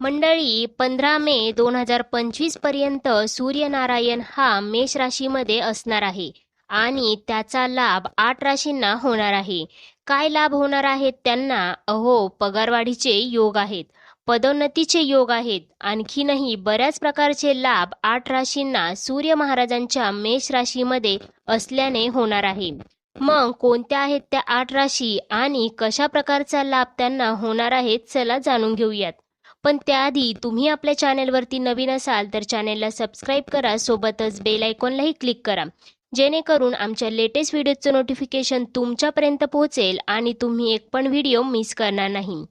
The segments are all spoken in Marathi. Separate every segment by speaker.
Speaker 1: मंडळी पंधरा मे दोन हजार पंचवीसपर्यंत सूर्यनारायण हा मेष राशीमध्ये असणार आहे आणि त्याचा लाभ आठ राशींना होणार आहे. काय लाभ होणार आहेत त्यांना? अहो पगारवाढीचे योग आहेत पदोन्नतीचे योग आहेत. आणखीनही बऱ्याच प्रकारचे लाभ आठ राशींना सूर्य महाराजांच्या मेष राशीमध्ये असल्याने होणार आहे. मग कोणत्या आहेत त्या आठ राशी आणि कशा प्रकारचा लाभ त्यांना होणार आहेत चला जाणून घेऊयात. पण त्याआधी तुम्ही आपल्या चॅनेलवरती नवीन असाल तर चॅनेलला सबस्क्राईब करा सोबतच बेल आयकॉनलाही क्लिक करा. जेणेकरून आमच्या लेटेस्ट व्हिडिओचं नोटिफिकेशन तुमच्यापर्यंत पोहोचेल आणि तुम्ही एक पण व्हिडिओ मिस करणार नाही.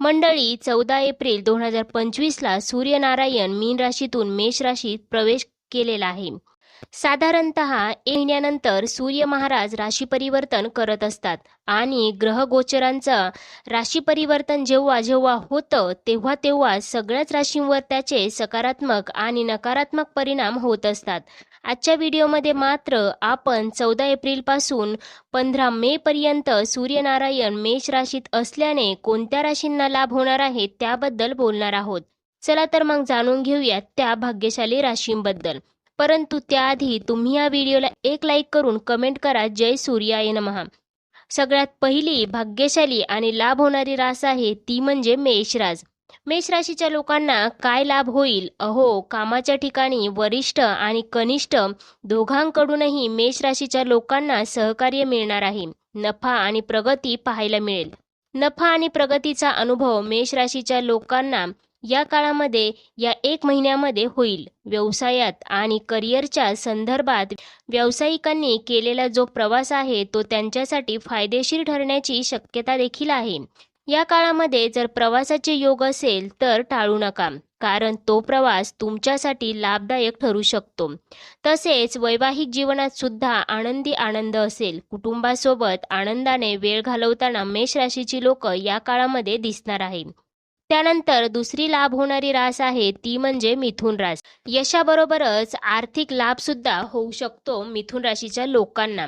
Speaker 1: मंडळी चौदा एप्रिल दोन हजार पंचवीसला सूर्यनारायण मीन राशीतून मेष राशीत प्रवेश केलेला आहे. साधारणत एक महिन्यानंतर सूर्य महाराज राशी परिवर्तन करत असतात. आणि ग्रहगोचरांचं राशी परिवर्तन जेव्हा जेव्हा होतं तेव्हा तेव्हा सगळ्याच राशींवर त्याचे सकारात्मक आणि नकारात्मक परिणाम होत असतात. आजच्या व्हिडिओमध्ये मात्र आपण चौदा एप्रिलपासून पंधरा मे पर्यंत सूर्यनारायण मेष राशीत असल्याने कोणत्या राशींना लाभ होणार आहे त्याबद्दल बोलणार आहोत. चला तर मग जाणून घेऊयात त्या भाग्यशाली राशींबद्दल. परंतु त्याआधी तुम्ही या व्हिडिओला एक लाईक करून कमेंट करा. जय सूर्याय नमहा सगळ्यात पहिली भाग्यशाली आणि लाभ होणारी रास आहे ती म्हणजे मेषराज. मेष राशीच्या लोकांना काय लाभ होईल? अहो कामाच्या ठिकाणी वरिष्ठ आणि कनिष्ठ दोघांकडूनही मेष राशीच्या लोकांना सहकार्य मिळणार आहे. नफा आणि प्रगती पाहायला मिळेल. नफा आणि प्रगतीचा अनुभव मेष राशीच्या लोकांना या काळामध्ये या एक महिन्यामध्ये होईल. व्यवसायात आणि करिअरच्या संदर्भात व्यावसायिकांनी केलेला जो प्रवास आहे तो त्यांच्यासाठी फायदेशीर ठरण्याची शक्यता देखील आहे. या काळामध्ये जर प्रवासाचे योग असेल तर टाळू नका कारण तो प्रवास तुमच्यासाठी लाभदायक ठरू शकतो. तसेच वैवाहिक जीवनात सुद्धा आनंदी आनंद असेल. कुटुंबासोबत आनंदाने वेळ घालवताना मेष राशीची लोक या काळामध्ये दिसणार आहे. त्यानंतर दुसरी लाभ होणारी रास आहे ती म्हणजे मिथुन रास. यशाबरोबरच आर्थिक लाभ सुद्धा होऊ शकतो मिथुन राशीच्या लोकांना.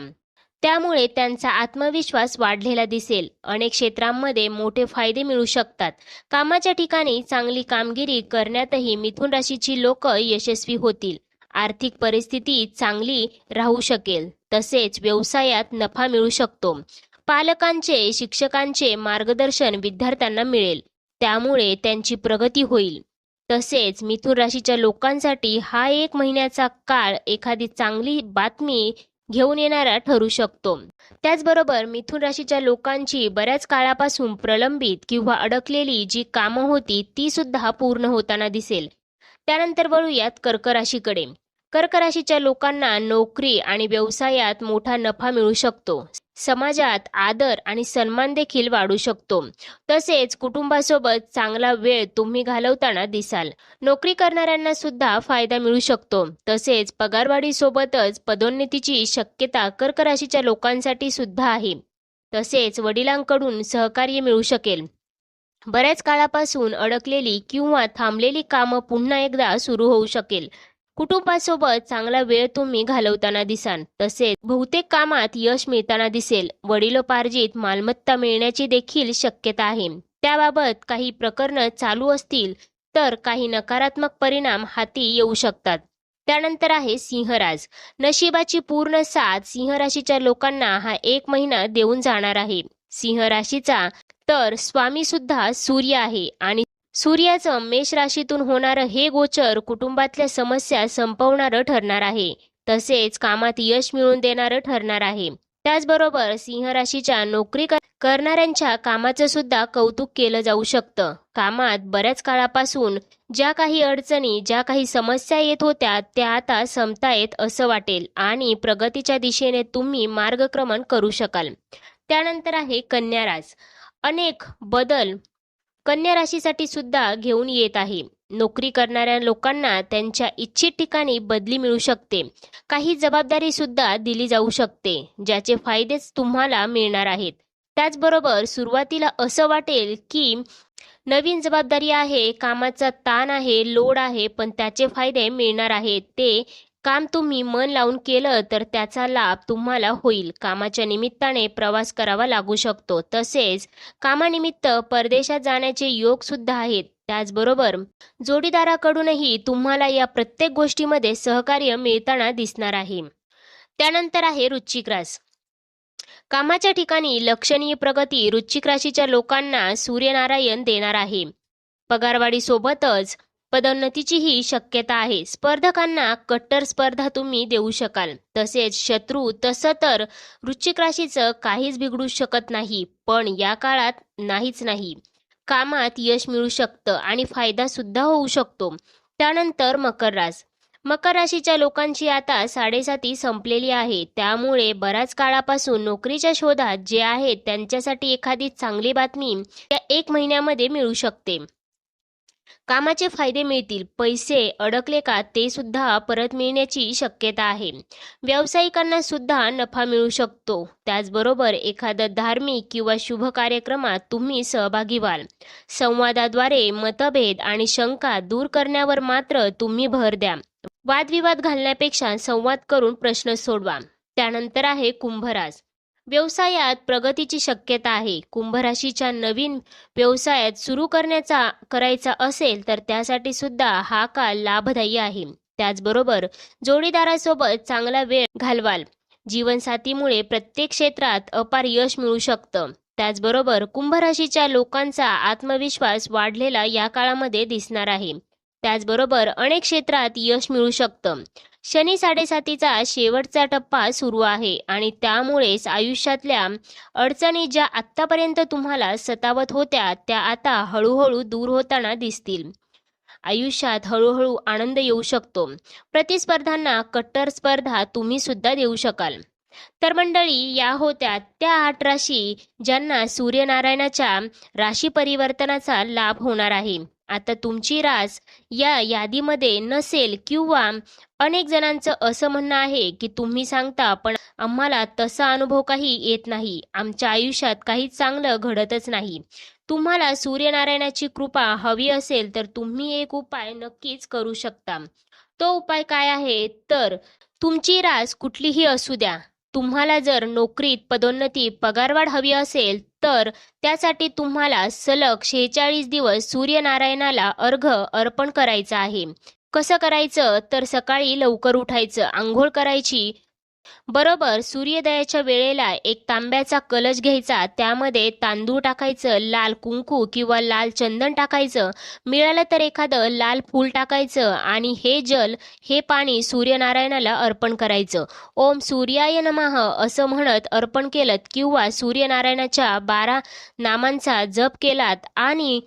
Speaker 1: त्यामुळे त्यांचा आत्मविश्वास वाढलेला दिसेल. अनेक क्षेत्रांमध्ये मोठे फायदे मिळू शकतात. कामाच्या ठिकाणी चांगली कामगिरी करण्यातही मिथुन राशीची लोक यशस्वी होतील. आर्थिक परिस्थिती चांगली राहू शकेल. तसेच व्यवसायात नफा मिळू शकतो. पालकांचे शिक्षकांचे मार्गदर्शन विद्यार्थ्यांना मिळेल. त्यामुळे त्यांची प्रगती होईल. तसेच मिथुन राशीच्या लोकांसाठी हा एक महिन्याचा काळ एखादी चांगली बातमी घेऊन येणारा ठरू शकतो. त्याचबरोबर मिथुन राशीच्या लोकांची बऱ्याच काळापासून प्रलंबित किंवा अडकलेली जी कामं होती ती सुद्धा पूर्ण होताना दिसेल. त्यानंतर वळूयात कर्क राशीकडे. कर्क राशीच्या लोकांना नोकरी आणि व्यवसायात मोठा नफा मिळू शकतो. समाजात आदर आणि सन्मान देखील वाढू शकतो. तसेच कुटुंबासोबत चांगला वेळ तुम्ही घालवताना दिसाल. नोकरी करणाऱ्यांना सुद्धा फायदा मिळू शकतो. तसेच पगारवाढीसोबतच पदोन्नतीची शक्यता कर्क राशीच्या लोकांसाठी सुद्धा आहे. तसेच वडिलांकडून सहकार्य मिळू शकेल. बऱ्याच काळापासून अडकलेली किंवा थांबलेली कामं पुन्हा एकदा सुरू होऊ शकेल. कुटुंबासोबत चांगला वेळ तुम्ही घालवताना दिसाल तसेच बहुतेक कामात यश मिळताना दिसेल. वडिलोपार्जित मालमत्ता मिळण्याची देखील शक्यता आहे. त्याबाबत काही प्रकरणं चालू असतील तर काही नकारात्मक परिणाम हाती येऊ शकतात. त्यानंतर आहे सिंहराज. नशिबाची पूर्ण साथ सिंहराशीच्या लोकांना हा एक महिना देऊन जाणार आहे. सिंह राशीचा तर स्वामी सुद्धा सूर्य आहे आणि सूर्याचं मेष राशीतून होणारं हे गोचर कुटुंबातल्या समस्या संपवणारं ठरणार आहे. तसेच कामात यश मिळवून देणारं ठरणार आहे. त्याचबरोबर सिंह राशीच्या नोकरी करणाऱ्यांच्या कामाचं सुद्धा कौतुक केलं जाऊ शकतं. कामात बऱ्याच काळापासून ज्या काही अडचणी ज्या काही समस्या येत होत्या त्या आता संपतायत असं वाटेल आणि प्रगतीच्या दिशेने तुम्ही मार्गक्रमण करू शकाल. त्यानंतर आहे कन्याराज अनेक बदल कन्या राशीसाठी सुद्धा घेऊन येत आहे. नोकरी करणाऱ्या लोकांना त्यांच्या इच्छित ठिकाणी बदली मिळू शकते. काही जबाबदारी सुद्धा दिली जाऊ शकते ज्याचे फायदेच तुम्हाला मिळणार आहेत. त्याचबरोबर सुरुवातीला असं वाटेल की नवीन जबाबदारी आहे कामाचा ताण आहे लोड आहे पण त्याचे फायदे मिळणार आहेत. ते काम तुम्ही मन लावून केलं तर त्याचा लाभ तुम्हाला होईल. कामाच्या निमित्ताने प्रवास करावा लागू शकतो. तसेच कामानिमित्त परदेशात जाण्याचे योग सुद्धा आहेत. त्याचबरोबर जोडीदाराकडूनही तुम्हाला या प्रत्येक गोष्टीमध्ये सहकार्य मिळताना दिसणार आहे. त्यानंतर आहे रुचिक रास. कामाच्या ठिकाणी लक्षणीय प्रगती वृश्चिक राशीच्या लोकांना सूर्यनारायण देणार आहे. पगारवाढी सोबतच पदोन्नतीचीही शक्यता आहे. स्पर्धकांना कट्टर स्पर्धा तुम्ही देऊ शकाल. तसेच शत्रू तसं तर वृश्चिक राशीचं काहीच बिघडू शकत नाही पण या काळात नाहीच नाही. कामात यश मिळू शकतं आणि फायदा सुद्धा होऊ शकतो. त्यानंतर मकर रास. मकर राशीच्या लोकांची आता साडेसाती संपलेली आहे. त्यामुळे बऱ्याच काळापासून नोकरीच्या शोधात जे आहेत त्यांच्यासाठी एखादी चांगली बातमी या एक महिन्यामध्ये मिळू शकते. कामाचे फायदे मिळतील पैसे अडकले का ते सुद्धा परत मिळण्याची शक्यता आहे. व्यावसायिकांना सुद्धा नफा मिळू शकतो. त्याचबरोबर एखादं धार्मिक किंवा शुभ कार्यक्रमात तुम्ही सहभागी व्हाल. संवादाद्वारे मतभेद आणि शंका दूर करण्यावर मात्र तुम्ही भर द्या वादविवाद घालण्यापेक्षा संवाद करून प्रश्न सोडवा. त्यानंतर आहे कुंभरास व्यवसायात प्रगतीची शक्यता आहे. कुंभ राशीच्या नवीन व्यवसायात सुरू करण्याचा करायचा असेल तर त्यासाठी सुद्धा हा काळ लाभदायी आहे. त्याचबरोबर जोडीदारासोबत चांगला वेळ घालवाल. जीवनसाथीमुळे प्रत्येक क्षेत्रात अपार यश मिळू शकतं. त्याचबरोबर कुंभ राशीच्या लोकांचा आत्मविश्वास वाढलेला या काळामध्ये दिसणार आहे. त्याचबरोबर अनेक क्षेत्रात यश मिळू शकतं. शनी साडेसातीचा शेवटचा टप्पा सुरू आहे आणि त्यामुळेच आयुष्यातल्या अडचणी ज्या आत्तापर्यंत तुम्हाला सतावत होत्या त्या आता हळूहळू दूर होताना दिसतील. आयुष्यात हळूहळू आनंद येऊ शकतो. प्रतिस्पर्धांना कट्टर स्पर्धा तुम्ही सुद्धा देऊ शकाल. तर मंडळी या होत्या त्या आठ राशी ज्यांना सूर्यनारायणाच्या राशी परिवर्तनाचा लाभ होणार आहे. आता तुमची रास या यादीमध्ये नसेल किंवा अनेक जणांचं असं म्हणणं आहे की तुम्ही सांगता पण आम्हाला तसा अनुभव काही येत नाही. आमच्या आयुष्यात काही चांगलं घडतच नाही. तुम्हाला सूर्यनारायणाची कृपा हवी असेल तर तुम्ही एक उपाय नक्कीच करू शकता. तो उपाय काय आहे? तर तुमची रास कुठलीही असू द्या. तुम्हाला जर नोकरीत पदोन्नती पगारवाढ हवी असेल तर त्यासाठी तुम्हाला सलग शेहेचाळीस दिवस सूर्यनारायणाला अर्घ अर्पण करायचं आहे. कसं करायचं? तर सकाळी लवकर उठायचं आंघोळ करायची बरोबर सूर्योदयाच्या वेळेला एक तांब्याचा कलश घ्यायचा त्यामध्ये तांदूळ टाकायचं लाल कुंकू किंवा लाल चंदन टाकायचं मिळालं तर एखादं लाल फूल टाकायचं आणि हे जल हे पाणी सूर्यनारायणाला अर्पण करायचं. ओम सूर्याय नमः असं म्हणत अर्पण केलं किंवा सूर्यनारायणाच्या बारा नामांचा जप केलात आणि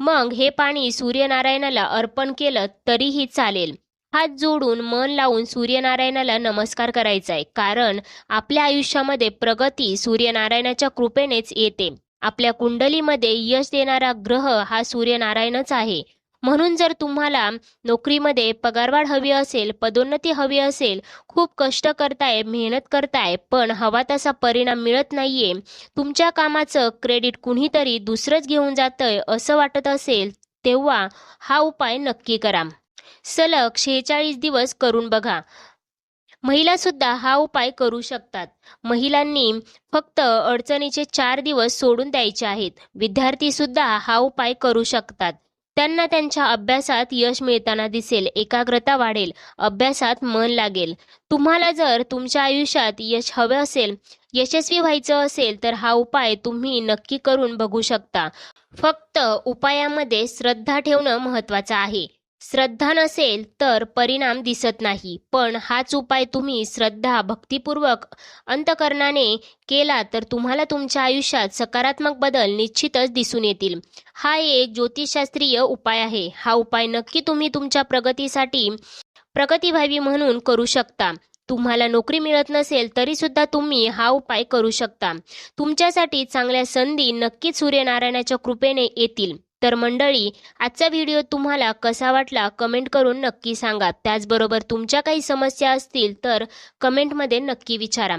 Speaker 1: मग हे पाणी सूर्यनारायणाला अर्पण केलं तरीही चालेल. हात जोडून मन लावून सूर्यनारायणाला नमस्कार करायचा आहे. कारण आपल्या आयुष्यामध्ये प्रगती सूर्यनारायणाच्या कृपेनेच येते. आपल्या कुंडलीमध्ये यश देणारा ग्रह हा सूर्यनारायणच आहे. म्हणून जर तुम्हाला नोकरीमध्ये पगारवाढ हवी असेल पदोन्नती हवी असेल खूप कष्ट करताय मेहनत करताय पण हवा तसा परिणाम मिळत नाहीये तुमच्या कामाचं क्रेडिट कुणीतरी दुसरंच घेऊन जातंय असं वाटत असेल तेव्हा हा उपाय नक्की करा. सलग शेहेचाळीस दिवस करून बघा. महिला सुद्धा हा उपाय करू शकतात. महिलांनी फक्त अडचणीचे चार दिवस सोडून द्यायचे आहेत. विद्यार्थी सुद्धा हा उपाय करू शकतात. त्यांना त्यांच्या अभ्यासात यश मिळताना दिसेल एकाग्रता वाढेल अभ्यासात मन लागेल. तुम्हाला जर तुमच्या आयुष्यात यश हवे असेल यशस्वी व्हायचं असेल तर हा उपाय तुम्ही नक्की करून बघू शकता. फक्त उपायामध्ये श्रद्धा ठेवणं महत्वाचं आहे. श्रद्धा नसेल तर परिणाम दिसत नाही. पण हाच उपाय तुम्ही श्रद्धा भक्तिपूर्वक अंतकरणाने केला तर तुम्हाला तुमच्या आयुष्यात सकारात्मक बदल निश्चितच दिसून येतील. हा एक ज्योतिषशास्त्रीय उपाय आहे. हा उपाय नक्की तुम्ही तुमच्या प्रगतीसाठी प्रगती व्हावी म्हणून करू शकता. तुम्हाला नोकरी मिळत नसेल तरी सुद्धा तुम्ही हा उपाय करू शकता. तुमच्यासाठी चांगल्या संधी नक्कीच सूर्यनारायणाच्या कृपेने येतील. तर मंडळी आजचा व्हिडिओ तुम्हाला कसा वाटला कमेंट करून नक्की सांगा. त्याचबरोबर तुमच्या काही समस्या असतील तर कमेंटमध्ये नक्की विचारा.